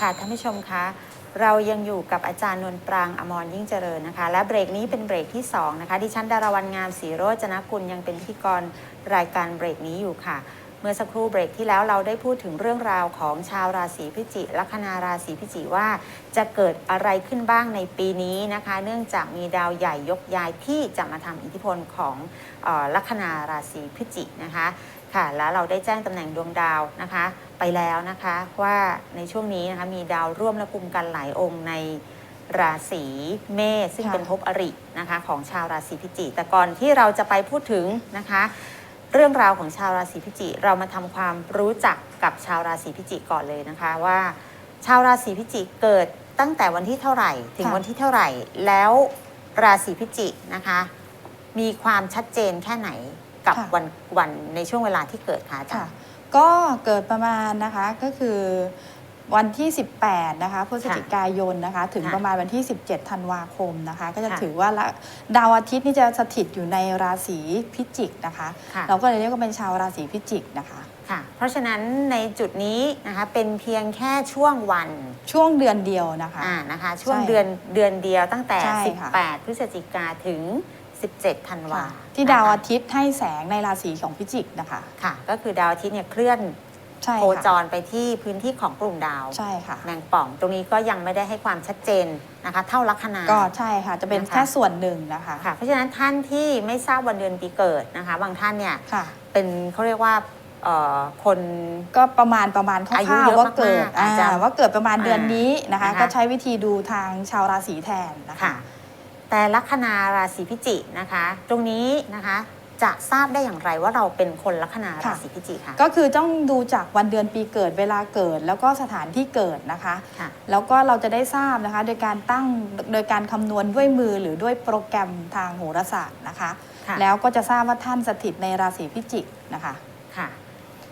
ค่ะท่านผู้ชมคะเรายังอยู่กับอาจารย์นวลปรางอมรยิ่งเจริญนะคะ และเบรกนี้เป็นเบรกที่ 2 นะคะ ดิฉันดารวันงามศรีโรจนกุลยังเป็นพิธีกรรายการเบรกนี้อยู่ค่ะ เมื่อสักครู่เบรกที่แล้วเราได้พูดถึงเรื่องราวของชาวราศีพิจิกลัคนาราศีพิจิว่า จะเกิดอะไรขึ้นบ้างในปีนี้นะคะ เนื่องจากมีดาวใหญ่ยกย้ายที่จะมาทำอิทธิพลของออลัคนาราศีพิจินะคะ ค่ะ แล้วเราได้แจ้งตำแหน่งดวงดาวนะคะ ไปแล้วนะคะว่าในช่วงนี้นะคะมีดาวร่วมและกลุ่มกันหลายองค์ในราศีเมษซึ่งค่ะ เป็นภพอรินะคะ ของชาวราศีพิจิกแต่ก่อนที่เราจะไปพูดถึงนะคะ เรื่องราวของชาวราศีพิจิกเรามาทำความรู้จักกับชาวราศีพิจิกก่อนเลยนะคะว่า ชาวราศีพิจิกเกิดตั้งแต่วันที่เท่าไหร่ ถึงค่ะ วันที่เท่าไหร่ แล้วราศีพิจิกนะคะ มีความชัดเจนแค่ไหน กับค่ะ วันวันในช่วงเวลาที่เกิดคะอาจาค่ะ รย์ ก็เกิดประมาณนะคะก็คือวันที่ 18 นะคะพฤศจิกายนนะคะ ถึงค่ะประมาณวันที่ 17 ธันวาคมนะคะ ก็จะค่ะ ถือว่าละดาวอาทิตย์นี่จะสถิตอยู่ในราศีพิจิกนะคะ ค่ะ เราก็เลยเรียกว่าเป็นชาวราศีพิจิกนะคะ ค่ะ เพราะฉะนั้นในจุดนี้นะคะเป็นเพียงแค่ช่วงวันช่วงเดือนเดียวนะคะ อ่านะคะช่วงใช่เดือนเดือนเดียวตั้งแต่ ใช่ค่ะ18 พฤศจิกาถึง 17 ธันวาค่ะ ที่ดาวอาทิตย์ให้แสงในราศีของพิจิกนะคะ ค่ะ ก็คือดาวอาทิตย์เนี่ยเคลื่อนใช่โคจค่ะรไปที่พื้นที่ของกลุ่มดาวใช่ค่ะ แมงป่อง ตรงนี้ก็ยังไม่ได้ให้ความชัดเจนนะคะ เท่าลัคนา ก็ใช่ค่ะ จะเป็นนะคะ แค่ส่วนหนึ่งนะคะค่ะ เพราะฉะนั้นท่านที่ไม่ทราบวันเดือนปีเกิดนะคะ บางท่านเนี่ยค่ะ เป็นเขาเรียกว่าเอ่อคน ก็ประมาณประมาณคอายุร่าวเยอะๆว่าเกิดมากๆอาจจะอ่าว่าเกิดประมาณเดือนนี้นะคะนะคะก็ใช้วิธีดูทางชาวราศีแทนนะคะ ค่ะ แต่ลัคนาราศีพิจิกนะคะ ตรงนี้นะคะจะทราบได้อย่างไรว่าเราเป็นคนลัคนาราศีพิจิกค่ะ ก็คือต้องดูจากวันเดือนปีเกิดเวลาเกิด แล้วก็สถานที่เกิดนะคะค่ะแล้วก็เราจะได้ทราบนะคะ โดยการตั้งโดยการคำนวณด้วยมือหรือด้วยโปรแกรมทางโหราศาสตร์นะคะค่ะแล้วก็จะทราบว่าท่านสถิตในราศีพิจิกนะคะค่ะ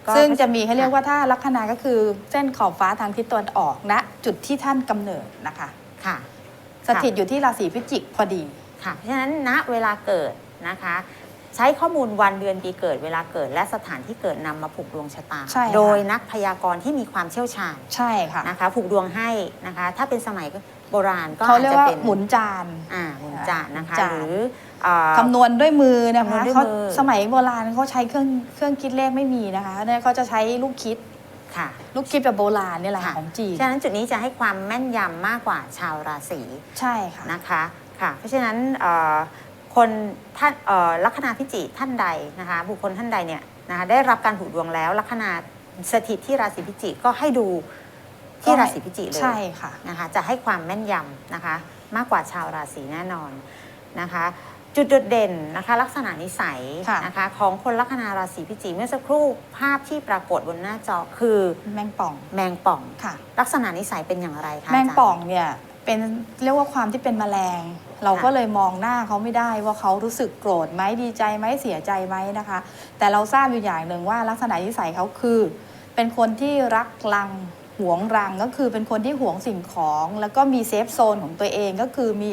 ก็ซึ่งจะมีให้เรียกว่าถ้าลัคนาก็คือเส้นขอบฟ้าทางทิศตะวันออกณจุดที่ท่านกำเนิดนะคะค่ะ สถิตอยู่ที่ราศีพิจิกพอดีค่ะเพราะฉะนั้นณเวลาเกิดนะคะ ใช้ข้อมูลวันเดือนปีเกิดเวลาเกิด และสถานที่เกิดนำมาผูกดวงชะตาใช่ค่ะโดยนักพยากรณ์ที่มีความเชี่ยวชาญใช่ค่ะนะคะผูกดวงให้นะคะ ถ้าเป็นสมัยโบราณก็เขาอาจเรียกจะว่าเป็นหมุนจานอ่าหมุนจานนะคะจานหรือเอ่อคำนวณด้วยมือนะคำนวคะณด้วยเขามือสมัยโบราณเขาใช้เครื่องเครื่องคิดเลขไม่มีนะคะเนี่ยเขาจะใช้ลูกคิด ค่ะ ลูกคิดแบบโบราณนี่แหละค่ะ ของจีนฉะนั้นจุดนี้จะให้ความแม่นยำมากกว่าชาวราศีใช่ค่ะ นะคะค่ะ เพราะฉะนั้นเอ่อคนท่านเอ่อลัคนาพิจิท่านใดนะคะ บุคคลท่านใดเนี่ยนะคะได้รับการผูกดวงแล้วลัคนาสถิตที่ราศีพิจิก็ให้ดูที่ราศีพิจิเลย ใช่ค่ะ นะคะจะให้ความแม่นยำนะคะมากกว่าชาวราศีแน่นอนนะคะ จุดโดดเด่นนะคะ ลักษณะนิสัยค่ะนะคะ ของคนลัคนาราศีพิจิเมื่อสักครู่ภาพที่ปรากฏบนหน้าจอคือแมงป่องแมงป่อง ค่ะ ลักษณะนิสัยเป็นอย่างไรคะแมงาจารย์ ป่องเนี่ยเป็นเรียกว่าความที่เป็นแมลง เราก็ค่ะเลยมองหน้าเขาไม่ได้ว่าเขารู้สึกโกรธไหมดีใจไหมเสียใจไหมนะคะ แต่เราทราบอยู่อย่างหนึ่งว่าลักษณะนิสัยเขาคือ เป็นคนที่รักรังหวงรังก็คือเป็นคนที่หวงสิ่งของ แล้วก็มีเซฟโซนของตัวเองก็คือมี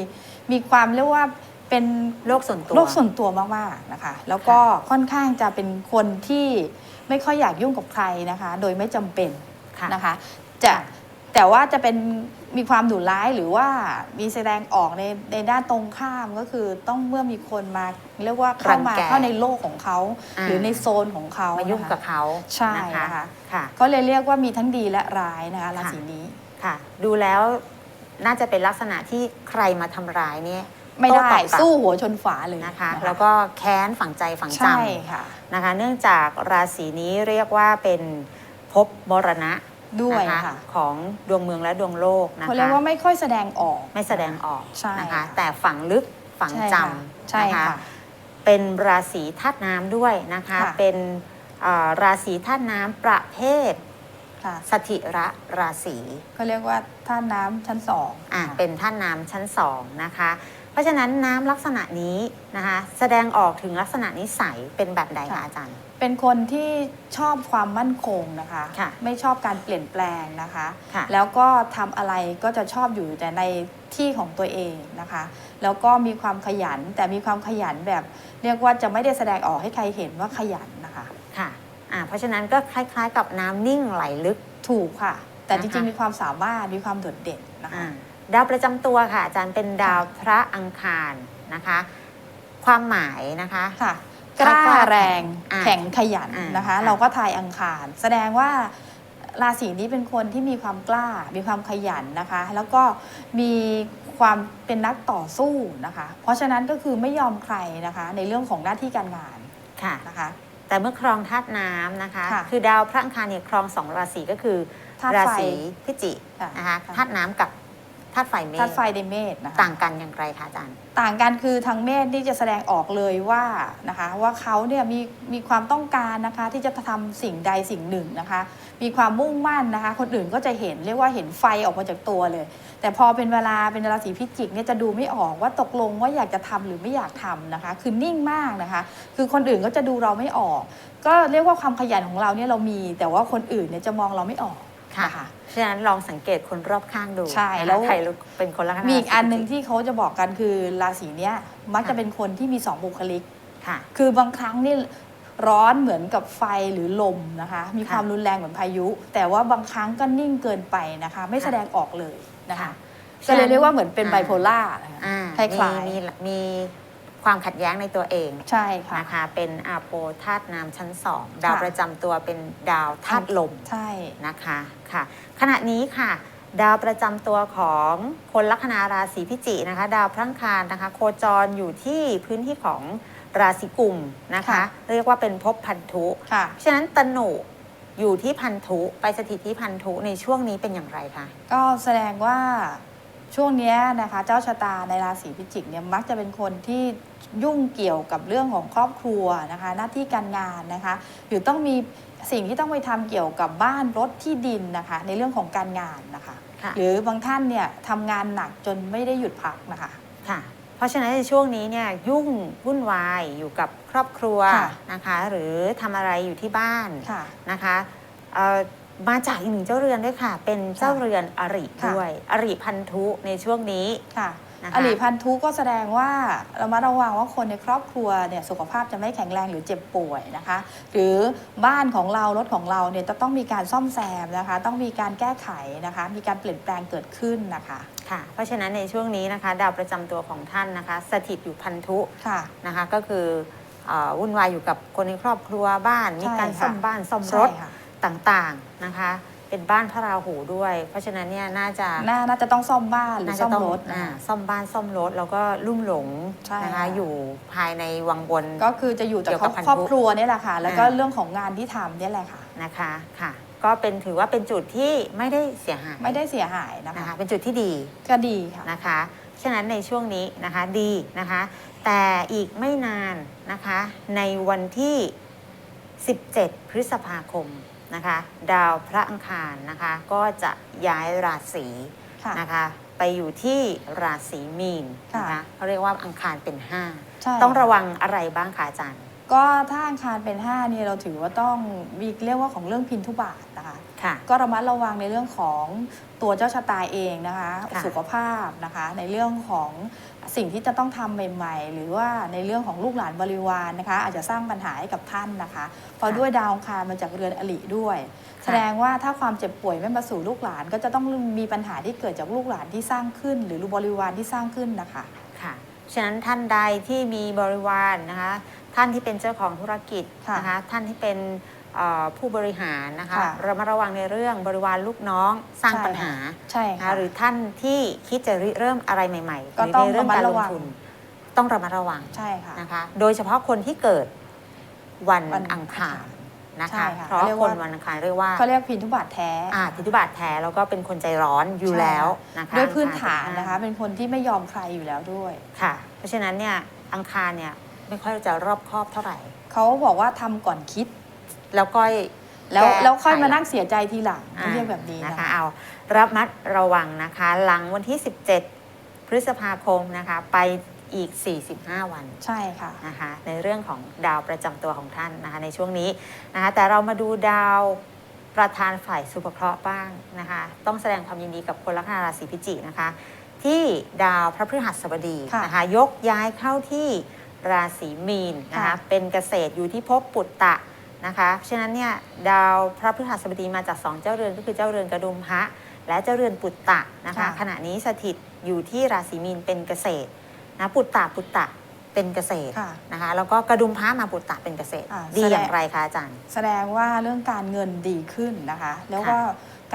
มีความเรียกว่า เป็นโลกส่วนตัวโลกส่วนตัวมากๆนะคะ แล้วก็ค่อนข้างจะเป็นคนที่ไม่ค่อยอยากยุ่งกับใครนะคะ โดยไม่จำเป็นค่ะนะคะ จะแต่ว่าจะเป็นมีความดุร้ายหรือว่ามีแสดงออกในในด้านตรงข้ามก็คือต้องเมื่อมีคนมาเรียกว่าเข้ามารังแกเข้าในโลกของเขาอ่าหรือในโซนของเขามายุ่งนะคะกับเขาใช่นะคะนะคะค่ะก็เลยเรียกว่ามีทั้งดีและร้ายนะคะราศีนี้ค่ะ ดูแล้วน่าจะเป็นลักษณะที่ใครมาทำร้ายเนี่ย ไม่ได้โต้ตอบกลับ สู้หัวชนฝาเลยนะคะ แล้วก็แค้นฝังใจฝังจใช่ค่ะำนะคะ เนื่องจากราศีนี้เรียกว่าเป็นภพมรณะด้วยนะคะค่ะ ของดวงเมืองและดวงโลกนะคะ เขาเรียกว่าไม่ค่อยแสดงออก ไม่แสดงออกใช่นะคะ ค่ะ แต่ฝังลึกฝังใช่จค่ะใช่ำนะคะ ค่ะ เป็นราศีธาตุน้ำด้วยนะคะ ค่ะ เป็นเอ่อราศีธาตุน้ำประเภทค่ะสถิระราศีก็เรียกว่าท่าน้ำชั้นสองอะเป็นท่าน้ำชั้นสองนะคะ เพราะฉะนั้นน้ำลักษณะนี้นะคะแสดงออกถึงลักษณะนิสัยเป็นแบบใดคะอาจารย์ เป็นคนที่ชอบความมั่นคงนะคะค่ะไม่ชอบการเปลี่ยนแปลงนะคะค่ะแล้วก็ทำอะไรก็จะชอบอยู่แต่ในที่ของตัวเองนะคะ แล้วก็มีความขยันแต่มีความขยันแบบ เรียกว่าจะไม่ได้แสดงออกให้ใครเห็นว่าขยันนะคะค่ะอะเพราะฉะนั้นก็คล้ายๆกับน้ำนิ่งไหลลึกถูกค่ะ แต่จนะริคะงๆมีความสามารถมีความโดดเด่นนะคะอ่า ดาวประจำตัวค่ะ อาจารย์เป็นดาวพระอังคารนะคะ ความหมายนะคะ ค่ะกเขาล้ากล้าแรงอ่าแข็งขยันอ่านนะคะ ค่ะ เราก็ทายอังคาร แสดงว่าราศีนี้เป็นคนที่มีความกล้า มีความขยันนะคะ แล้วก็มีความเป็นนักต่อสู้นะคะ เพราะฉะนั้นก็คือไม่ยอมใครนะคะ ในเรื่องของหน้าที่การงานค่ะ นะคะ แต่เมื่อครองธาตุน้ำนะคะ ค่ะคือดาวพระอังคารเนี่ยครองสองราศีก็คือ ธาตุราไฟศีพิจิกค่ะนะคะค่ะธาตุน้ำกับ ธาตุไฟเมษธาตุไฟเดเมษนะคะ ต่างกันอย่างไรคะอาจารย์ ต่างกันคือทางเมษที่จะแสดงออกเลยว่านะคะว่าเขาเนี่ยมีมีความต้องการนะคะที่จะทำสิ่งใดสิ่งหนึ่งนะคะ มีความมุ่งมั่นนะคะ คนอื่นก็จะเห็นเรียกว่าเห็นไฟออกมาจากตัวเลย แต่พอเป็นเวลาเป็นราศีพิจิกเนี่ยจะดูไม่ออกว่าตกลงว่าอยากจะทำหรือไม่อยากทำนะคะ คือนิ่งมากนะคะ คือคนอื่นก็จะดูเราไม่ออก ก็เรียกว่าความขยันของเราเนี่ยเรามี แต่ว่าคนอื่นเนี่ยจะมองเราไม่ออก ค่ะนะคะฉะนั้นลองสังเกตคนรอบข้างดูใช่นะคะแล้ว ใครรู้เป็นคนลักษณะมีอีกอันหนึ่งราศีที่เขาจะบอกกันคือราศีเนี้ยมักจะเป็นคนที่มีสองบุคลิก ค่ะ คือบางครั้งนี่ร้อนเหมือนกับไฟหรือลมนะคะ มีค่ะความรุนแรงเหมือนพายุ แต่ว่าบางครั้งก็นิ่งเกินไปนะคะ ไม่แสดงออกเลยนะคะค่ะก็เลยเรียกว่าเหมือนเป็นไบโพล่านะคะ อ่าคล้ายๆ มีมีมี ความขัดแย้งในตัวเองใช่ค่ะนะคะเป็นอาโปธาตุน้ำชั้นสองดาวประจำตัวเป็นดาวธาตุลมใช่นะคะค่ะ ขณะนี้ค่ะ ดาวประจำตัวของคนลัคนาราศีพิจิกนะคะ ดาวพระอังคารนะคะ โคจรอยู่ที่พื้นที่ของราศีกุมนะคะค่ะเรียกว่าเป็นภพพันธุค่ะฉะนั้นตนุอยู่ที่พันธุไปสถิตที่พันธุในช่วงนี้เป็นอย่างไรคะก็แสดงว่า ช่วงเนี้ยนะคะเจ้าชะตาในราศีพิจิกเนี่ยมักจะเป็นคนที่ยุ่งเกี่ยวกับเรื่องของครอบครัวนะคะ หน้าที่การงานนะคะหรือต้องมีสิ่งที่ต้องไปทำเกี่ยวกับบ้านรถที่ดินนะคะ ในเรื่องของการงานนะคะค่ะหรือบางท่านเนี่ยทำงานหนักจนไม่ได้หยุดพักนะคะค่ะ เพราะฉะนั้นในช่วงนี้เนี่ยยุ่งวุ่นวายอยู่กับครอบครัวค่ะนะคะ หรือทำอะไรอยู่ที่บ้านค่ะนะคะเอ่อ มาจากอีกหนึ่งเจ้าเรือนด้วยค่ะ เป็นเจ้าเรือนอริค่ะด้วย อริพันธุในช่วงนี้ค่ะนะคะอลีพันธุก็แสดงว่าเรามาระวังว่าคนในครอบครัวเนี่ยสุขภาพจะไม่แข็งแรงหรือเจ็บป่วยนะคะ หรือบ้านของเรารถของเราเนี่ยจะต้องมีการซ่อมแซมนะคะ ต้องมีการแก้ไขนะคะ มีการเปลี่ยนแปลงเกิดขึ้นนะคะค่ะ เพราะฉะนั้นในช่วงนี้นะคะ ดาวประจำตัวของท่านนะคะ สถิตอยู่พันธุค่ะนะคะ ก็คือเอ่อวุ่นวายอยู่กับคนในครอบครัวบ้าน มีการใช่ค่ะซ่อมบ้านซ่อมรใช่ถค่ะ ต่างๆนะคะ เป็นบ้านพระราหูด้วย เพราะฉะนั้นเนี่ยน่าจะน่าน่าจะต้องซ่อมบ้านหรือน่าซ่จะอมต้องรถอ่านะคะซ่อมบ้านซ่อมรถแล้วก็ลุ่มหลงใช่นะคะค่ะอยู่ภายในวังบนก็คือจะอยู่แต่เกี่ยวกับพันธุครอบครัวเนี่ยแหละค่ะ แล้วก็อ่าเรื่องของงานที่ทำเนี่ยแหละค่ะนะคะค่ะก็เป็นถือว่าเป็นจุดที่ไม่ได้เสียหายไม่ได้เสียหายนะคะนะคะเป็นจุดที่ดีก็ดีค่ะนะคะฉะนั้นในช่วงนี้นะคะดีนะคะ แต่อีกไม่นานนะคะในวันที่ 17 พฤษภาคม นะคะ ดาวพระอังคารนะคะก็จะย้ายราศีค่ะ นะคะไปอยู่ที่ราศีมีนนะค่ะคะเขาเรียกว่าอังคารเป็นใช่5ต้องระวังอะไรบ้างคะอาจารย์ ก็ถ้าอังคารเป็น5เนี่ยเราถือว่าต้องมีเรียกว่าของเรื่องพินทุบาทนะคะ ค่ะ ก็ระมัดระวังในเรื่องของตัวเจ้าชะตาเองนะคะ ค่ะสุขภาพนะคะ ในเรื่องของ สิ่งที่จะต้องทำใหม่ๆ หรือว่าในเรื่องของลูกหลานบริวารนะคะ อาจจะสร้างปัญหาให้กับท่านนะคะเพราะด้วยดาวอังคารมาจากเรือนอลิด้วย แสดงว่าถ้าความเจ็บป่วยไม่มาสู่ลูกหลาน ก็จะต้องมีปัญหาที่เกิดจากลูกหลานที่สร้างขึ้น หรือลูกบริวารที่สร้างขึ้นนะคะค่ะฉะนั้นท่านใดที่มีบริวารนะคะท่านที่เป็นเจ้าของธุรกิจค่ะนะคะท่านที่เป็นเอ่อ ผู้บริหารนะคะค่ะระมัดระวังในเรื่องบริวารลูกน้องสร้างใช่ ปัญหาใช่นะค่ะ คะหรือท่านที่คิดจะริเริ่มอะไรใหม่ๆหก็รือต้อในงเรื่องการระลมัดระวังงทุนต้องระมัดระวังใช่ค่ะ นะคะโดยเฉพาะคนที่เกิดวันวันอังคารนะใช่คะ ค่ะเพราะเรียกคว่า นวันอังคารเรียกว่าเขาเรียกพินทุบาทแท้อ่าทิฏฐิบาทแท้แล้วก็เป็นคนใจร้อนอยู่ใช่ แล้วนะคะด้วยพื้นอังครฐานเป็นะคะ เป็นคนที่ไม่ยอมใครอยู่แล้วด้วย ค่ะ เพราะฉะนั้นเนี่ยอังคารเนี่ยไม่ค่อยจะรอบคอบเท่าไหร่ เขาบอกว่าทำก่อนคิด แล้วก็แล้วก้แล้วค่อยไขมานั่งเสียใจทีหลังอ่าเขาเรียกแบบนี้นะนะคะคะ เอาระมัดระวังนะคะ หลังวันที่ 17 พฤษภาคมนะคะ ไปอีก 45 วันใช่ค่ะ นะคะ ในเรื่องของดาวประจำตัวของท่านนะคะ ในช่วงนี้นะคะ แต่เรามาดูดาวประธานฝ่ายสุภเคราะห์บ้างนะคะ ต้องแสดงความยินดีกับคนลัคนาราศีพิจิกนะคะ ที่ดาวพระพฤหัสบดีค่ะนะคะ ยกย้ายเข้าที่ราศีมีนนะคะค่ะเป็นเกษตรอยู่ที่ภพปุตตะ นะคะฉะนั้นเนี่ยดาวพระพฤหัสบดีมาจากสองเจ้าเรือนก็คือเจ้าเรือนกระดุมพระและเจ้าเรือนปุตตะนะคะ ค่ะ ขณะนี้สถิตอยู่ที่ราศีมีนเป็นเกษตรนะปุตตะปุตตะเป็นเกษตรค่ะ นะคะแล้วก็กระดุมพระมาปุตตะเป็นเกษตร อ่าดีแสดง อย่างไรคะอาจารย์ แสดงว่าเรื่องการเงินดีขึ้นนะคะ แล้วก็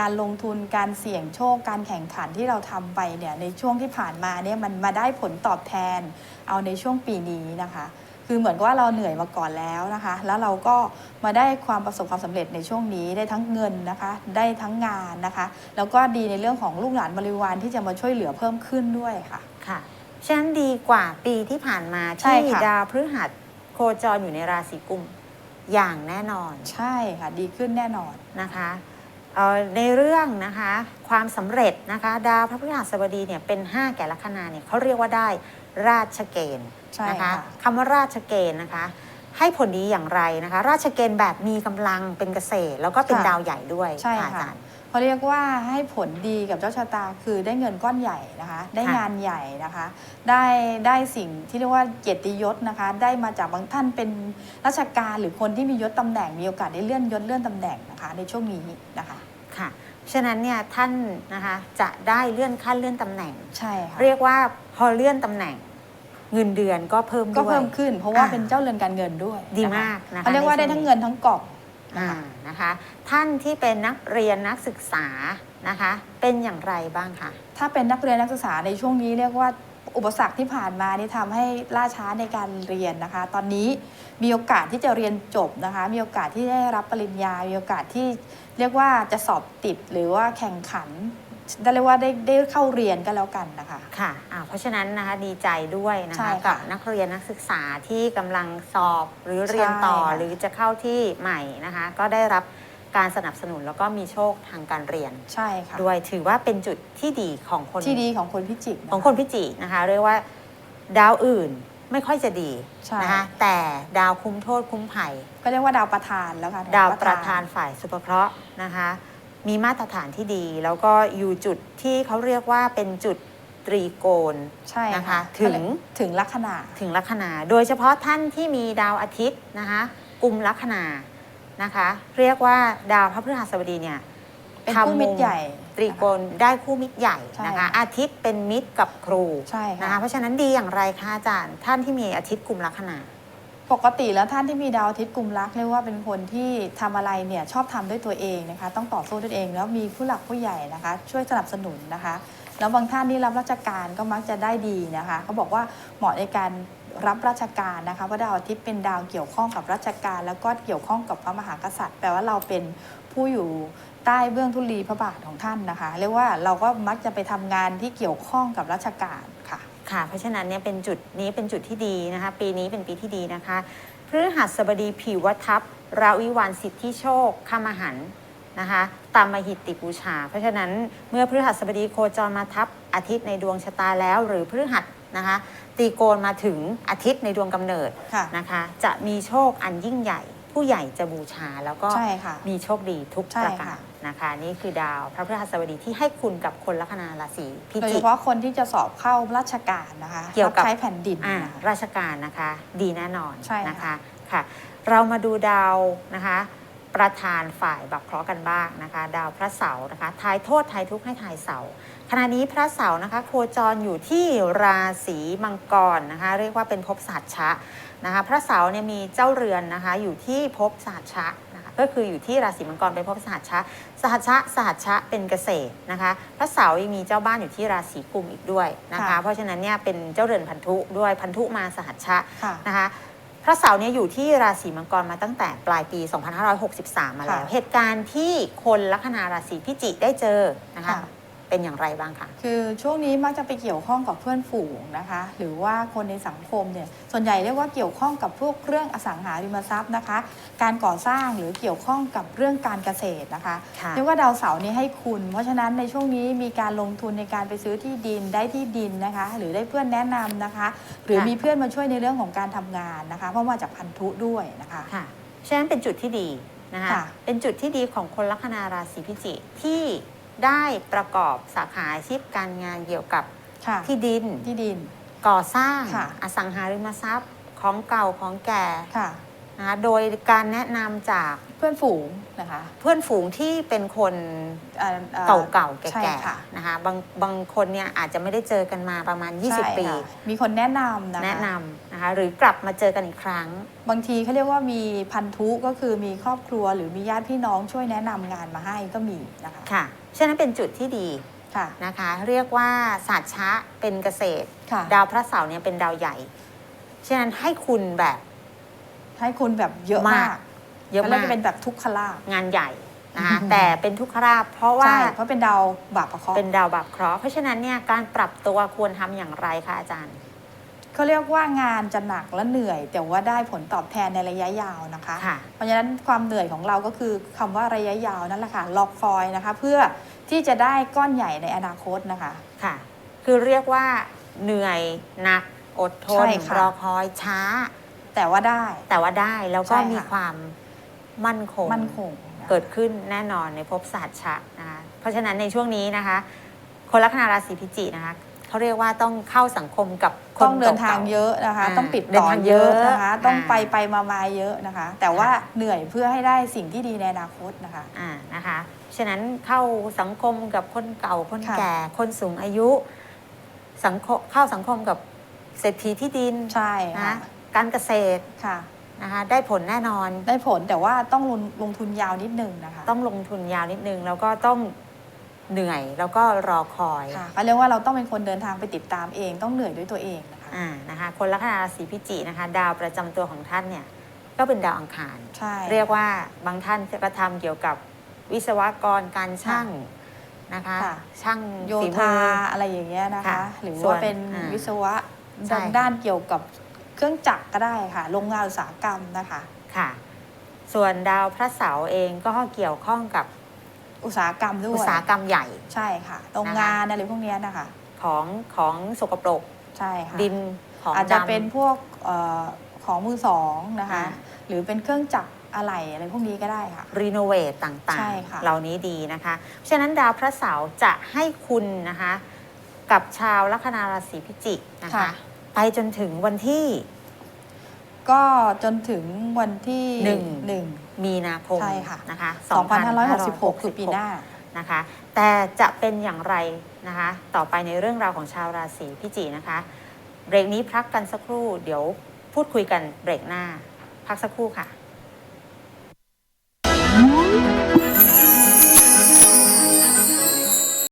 การลงทุนการเสี่ยงโชคการแข่งขันที่เราทำไปเนี่ยในช่วงที่ผ่านมาเนี่ยมันมาได้ผลตอบแทน เอาในช่วงปีนี้นะคะ คือเหมือนกับว่าเราเหนื่อยมาก่อนแล้วนะคะ แล้วเราก็มาได้ความประสบความสำเร็จในช่วงนี้ได้ทั้งเงินนะคะ ได้ทั้งงานนะคะ แล้วก็ดีในเรื่องของลูกหลานบริวารที่จะมาช่วยเหลือเพิ่มขึ้นด้วยค่ะค่ะฉะนั้นดีกว่าปีที่ผ่านมาใช่ที่ค่ะดาวพฤหัสโคจรอยู่ในราศีกุมอย่างแน่นอน ใช่ค่ะ ดีขึ้นแน่นอนนะคะเอ่อในเรื่องนะคะความสำเร็จนะคะ ดาวพระพฤหัสบดีเนี่ยเป็น 5 แก่ลัคนาเนี่ยเขาเรียกว่าได้ราชเกณฑ์ ใช่นะคะค่ะคำว่าราชเกณฑ์นะคะ ให้ผลดีอย่างไรนะคะ ราชเกณฑ์แบบมีกำลังเป็นเกษตร แล้วก็เป็นค่ะดาวใหญ่ด้วยใช่อาค่ะจารย์เขาเรียกว่าให้ผลดีกับเจ้าชะตาคือได้เงินก้อนใหญ่นะคะ ได้ค่ะงานใหญ่นะคะ ได้ได้สิ่งที่เรียกว่าเกียรติยศนะคะ ได้มาจากบางท่านเป็นราชการหรือคนที่มียศตำแหน่งมีโอกาสได้เลื่อนยศเลื่อนตำแหน่งนะคะ ในช่วงนี้นะคะค่ะฉะนั้นเนี่ยท่านนะคะจะได้เลื่อนขั้นเลื่อนตำแหน่งใช่ค่ะเรียกว่าพอเลื่อนตำแหน่ง เงินเดือนก็เพิ่มด้วยก็เพิ่มขึ้น เพราะว่าอ่าเป็นเจ้าเรือนการเงินด้วยดีนะคะมากนะคะเขาเรียกว่าได้ทั้งเงินทั้งกอบนะอ่าคะนะคะ ท่านที่เป็นนักเรียนนักศึกษานะคะ เป็นอย่างไรบ้างคะถ้าเป็นนักเรียนนักศึกษาในช่วงนี้เรียกว่าอุปสรรคที่ผ่านมานี่ทำให้ล่าช้าในการเรียนนะคะ ตอนนี้มีโอกาสที่จะเรียนจบนะคะ มีโอกาสที่ได้รับปริญญา มีโอกาสที่เรียกว่าจะสอบติดหรือว่าแข่งขัน ได้เรียกว่าได้ได้เข้าเรียนก็แล้วกันนะคะ ค่ะอ่าเพราะฉะนั้นนะคะดีใจด้วยนะใช่คะค่ะกับนักเรียนนักศึกษาที่กำลังสอบหรือเรียนต่อใช่ค่ะ หรือจะเข้าที่ใหม่นะคะ ก็ได้รับการสนับสนุนแล้วก็มีโชคทางการเรียน ใช่ค่ะด้วยถือว่าเป็นจุดที่ดีของคนที่ดีของคนพิจิกะะ ของคนพิจิกนะคะ เรียกว่าดาวอื่นไม่ค่อยจะดีใช่ นะคะแต่ดาวคุ้มโทษคุ้มภัย ก็เรียกว่าดาวประธานแล้วค่ะดาวประธานฝ่ายสุภเคราะห์นะคะ มีมาตรฐานที่ดี แล้วก็อยู่จุดที่เขาเรียกว่าเป็นจุดตรีโกณใช่นะคะค่ะถึงถึงลัคนาถึงลัคนา โดยเฉพาะท่านที่มีดาวอาทิตย์นะคะกลุ่มลัคนานะคะ เรียกว่าดาวพระพฤหัสบดีเนี่ยเป็นทำคู่มิตรใหญ่ ตรีโกณได้คู่มิตรใหญ่ใช่นะคะค่ะอาทิตย์เป็นมิตรกับครูใช่นะคะค่ะเพราะฉะนั้นดีอย่างไรคะอาจารย์ ท่านที่มีอาทิตย์กลุ่มลัคนา ปกติแล้วท่านที่มีดาวอาทิตย์กลุ่มรักเรียกว่าเป็นคนที่ทำอะไรเนี่ยชอบทำด้วยตัวเองนะคะ ต้องต่อสู้ด้วยเอง แล้วมีผู้หลักผู้ใหญ่นะคะ ช่วยสนับสนุนนะคะ แล้วบางท่านที่รับราชการก็มักจะได้ดีนะคะเขาบอกว่าเหมาะในการรับราชการนะคะเพราะดาวอาทิตย์เป็นดาวเกี่ยวข้องกับราชการ แล้วก็เกี่ยวข้องกับพระมหากษัตริย์แปลว่าเราเป็นผู้อยู่ใต้เบื้องธุลีพระบาทของท่านนะคะ เรียกว่าเราก็มักจะไปทำงานที่เกี่ยวข้องกับราชการ ค่ะค่ะ เพราะฉะนั้นเนี่ยเป็นจุดนี้เป็นจุดที่ดีนะคะ ปีนี้เป็นปีที่ดีนะคะพฤหัสบดีผิวทัพราวิวันสิทธิโชคขมหันต์นะคะตามมหิตติบูชา เพราะฉะนั้นเมื่อพฤหัสบดีโคจรมาทับอาทิตย์ในดวงชะตาแล้ว หรือพฤหัสนะคะตีโกนมาถึงอาทิตย์ในดวงกำเนิดค่ะนะคะ จะมีโชคอันยิ่งใหญ่ ผู้ใหญ่จะบูชาแล้วก็ใช่ค่ะมีโชคดีทุกใช่ประกาค่ะร นะคะนี่คือดาวพระพฤหัสบดีที่ให้คุณกับคนลัคนาราศีพิโดยจิเฉกพาะคนที่จะสอบเข้าราชการนะคะเกี่ยวกับรับใช้แผ่นดินอ่านะคะราชการนะคะ ดีแน่นอนใช่ค่ะนะคะค่ะเรามาดูดาวนะคะ ประธานฝ่ายบัพเคราะห์กันบ้างนะคะ ดาวพระเสาร์นะคะทายโทษทายทุกข์ให้ทายเสาร์ขณะนี้พระเสาร์นะคะโคจรอยู่ที่ราศีมังกรนะคะเรียกว่าเป็นภพสัตชะนะคะพระเสาร์เนี่ยมีเจ้าเรือนนะคะอยู่ที่ภพสัตชะนะคะ ก็คืออยู่ที่ราศีมังกรเป็นภพสหัชชะ สหัชชะสหัชชะเป็นเกษตรนะคะพระเสาร์ยังมีเจ้าบ้านอยู่ที่ราศีกุมอีกด้วยนะคะ ค่ะ เพราะฉะนั้นเนี่ยเป็นเจ้าเรือนพันธุด้วยพันธุมาสหัชชะ ค่ะ นะคะพระเสาร์เนี่ยอยู่ที่ราศีมังกรมาตั้งแต่ปลายปี 2563 มาแล้ว ค่ะเหตุการณ์ที่คนลัคนาราศีพิจิกได้เจอนะคะค่ะ เป็นอย่างไรบ้างคะ คือช่วงนี้มักจะไปเกี่ยวข้องกับเพื่อนฝูงนะคะ หรือว่าคนในสังคมเนี่ยส่วนใหญ่เรียกว่าเกี่ยวข้องกับพวกเรื่องอสังหาริมทรัพย์นะคะ การก่อสร้างหรือเกี่ยวข้องกับเรื่องการเกษตรนะคะค่ะเรียกว่าดาวเสาร์นี้ให้คุณ เพราะฉะนั้นในช่วงนี้มีการลงทุนในการไปซื้อที่ดินได้ที่ดินนะคะ หรือได้เพื่อนแนะนำนะคะ หรือค่ะ มีเพื่อนมาช่วยในเรื่องของการทำงานนะคะ เพราะมาจากพันธุด้วยนะคะ ค่ะฉะนั้นเป็นจุดที่ดีนะคะค่ะ เป็นจุดที่ดีของคนลัคนาราศีพิจิกที่ ได้ประกอบสาขาอาชีพการงานเกี่ยวกับค่ะที่ดิน ที่ดิน ก่อสร้าง ค่ะ อสังหาริมทรัพย์ของเก่าของแก่ค่ะ นะคะโดยการแนะนำจากเพื่อนฝูงนะคะเพื่อนฝูงที่เป็นคนอ่อ่เก่าๆใช่แก่ค่ะๆนะคะบางบางคนเนี่ยอาจจะไม่ได้เจอกันมาประมาณ ใช่20 ปี ค่ะมีคนแนะนำนะคะ แนะนำ นะคะหรือกลับมาเจอกันอีกครั้ง บางทีเขาเรียกว่ามีพันธุก็คือมีครอบครัวหรือมีญาติพี่น้องช่วยแนะนำงานมาให้ก็มีนะคะค่ะฉะนั้นเป็นจุดที่ดีค่ะนะคะ เรียกว่าศาสตร์ชะเป็นเกษตรค่ะดาวพระเสาร์เนี่ยเป็นดาวใหญ่ฉะนั้นให้คุณแบบ ให้คุณแบบเยอะมาก เยอะแล้วมากจะเป็นแบบทุกขลาบงานใหญ่นะคะแต่เป็นทุกขราบเพราะว่าใช่เพราะเป็นดาวบาปประเคราะห์เป็นดาวบาปเคราะห์เพราะฉะนั้นเนี่ยการปรับตัวควรทำอย่างไรคะอาจารย์ เขาเรียกว่างานจะหนักและเหนื่อย แต่ว่าได้ผลตอบแทนในระยะยาวนะคะ ค่ะ เพราะฉะนั้นความเหนื่อยของเราก็คือคำว่าระยะยาวนั่นแหละค่ะรอคอยนะคะ เพื่อที่จะได้ก้อนใหญ่ในอนาคตนะคะ ค่ะ คือเรียกว่าเหนื่อยหนักอดทนใช่ค่ะ รอคอยช้า แต่ว่าได้ แต่ว่าได้แล้วก็ใช่ค่ะ มีความมั่นคง มั่นคงนะคะ เกิดขึ้นแน่นอนในภพศาสตร์ชะนะคะ เพราะฉะนั้นในช่วงนี้นะคะ คนลัคนาราศีพิจิกนะคะ เขาเรียกว่าต้องเข้าสังคมกับคนต้องเดินทางก่ๆเยอะนะคะอ่าต้องติดเดินต่อทางเยอะเยอะนะคะ ต้องอ่าไปไปมามาเยอะนะคะ แต่ว่าเหนื่อยเพื่อให้ได้สิ่งที่ดีในอนาคตนะคะอ่านะคะฉะนั้นเข้าสังคมกับคนเก่าคนค่ะแก่คนสูงอายุสังคมเข้าสังคมกับเศรษฐีที่ดินใช่นะค่ะการเกษตรค่ะนะคะได้ผลแน่นอนได้ผลแต่ว่าต้องลงลงทุนยาวนิดนึงนะคะ ต้องลงทุนยาวนิดนึงแล้วก็ต้อง เหนื่อยแล้วก็รอคอยค่ะเขาเรียกว่าเราต้องเป็นคนเดินทางไปติดตามเองต้องเหนื่อยด้วยตัวเองนะคะ อ่านะคะ คนลัคนาราศีพิจิกนะคะ ดาวประจำตัวของท่านเนี่ยก็เป็นดาวอังคาร ใช่ เรียกว่าบางท่านจะกระทำเกี่ยวกับวิศวกรการช่างนะคะ ค่ะ ช่างโยฝีธามืออะไรอย่างเงี้ยนะคะค่ะหรือส่วว่านเป็นอ่าวิศวะใช่ด้านด้านเกี่ยวกับเครื่องจักรก็ได้ค่ะ โรงงานอุตสาหกรรมนะคะ ค่ะ ส่วนดาวพระเสาร์เองก็เกี่ยวข้องกับ อุตสาหกรรมด้วยอุตสาหกรรมใหญ่ใช่ค่ะโรงนะคะงานอะไรพวกเนี้ยนะคะของของสกปรกใช่ค่ะดินของอาจจะดำเป็นพวกเอ่อของมือสองนะคะอ่าหรือเป็นเครื่องจักรอะไหล่อะไรพวกนี้ก็ได้ค่ะรีโนเวทต่างใช่ค่ะๆเหล่านี้ดีนะคะฉะนั้นดาวพระเสาร์จะให้คุณนะคะ กับชาวลัคนาราศีพิจิกนะคะ ไปจนถึงวันที่ ก็จนถึงวันที่หนึ่งหนึ่ง มีนาคมใช่ค่ะ นะคะ2566 คือปีหน้านะคะ แต่จะเป็นอย่างไรนะคะ ต่อไปในเรื่องราวของชาวราศีพิจิกนะคะเบรกนี้พักกันสักครู่ เดี๋ยวพูดคุยกันเบรกหน้า พักสักครู่ค่ะ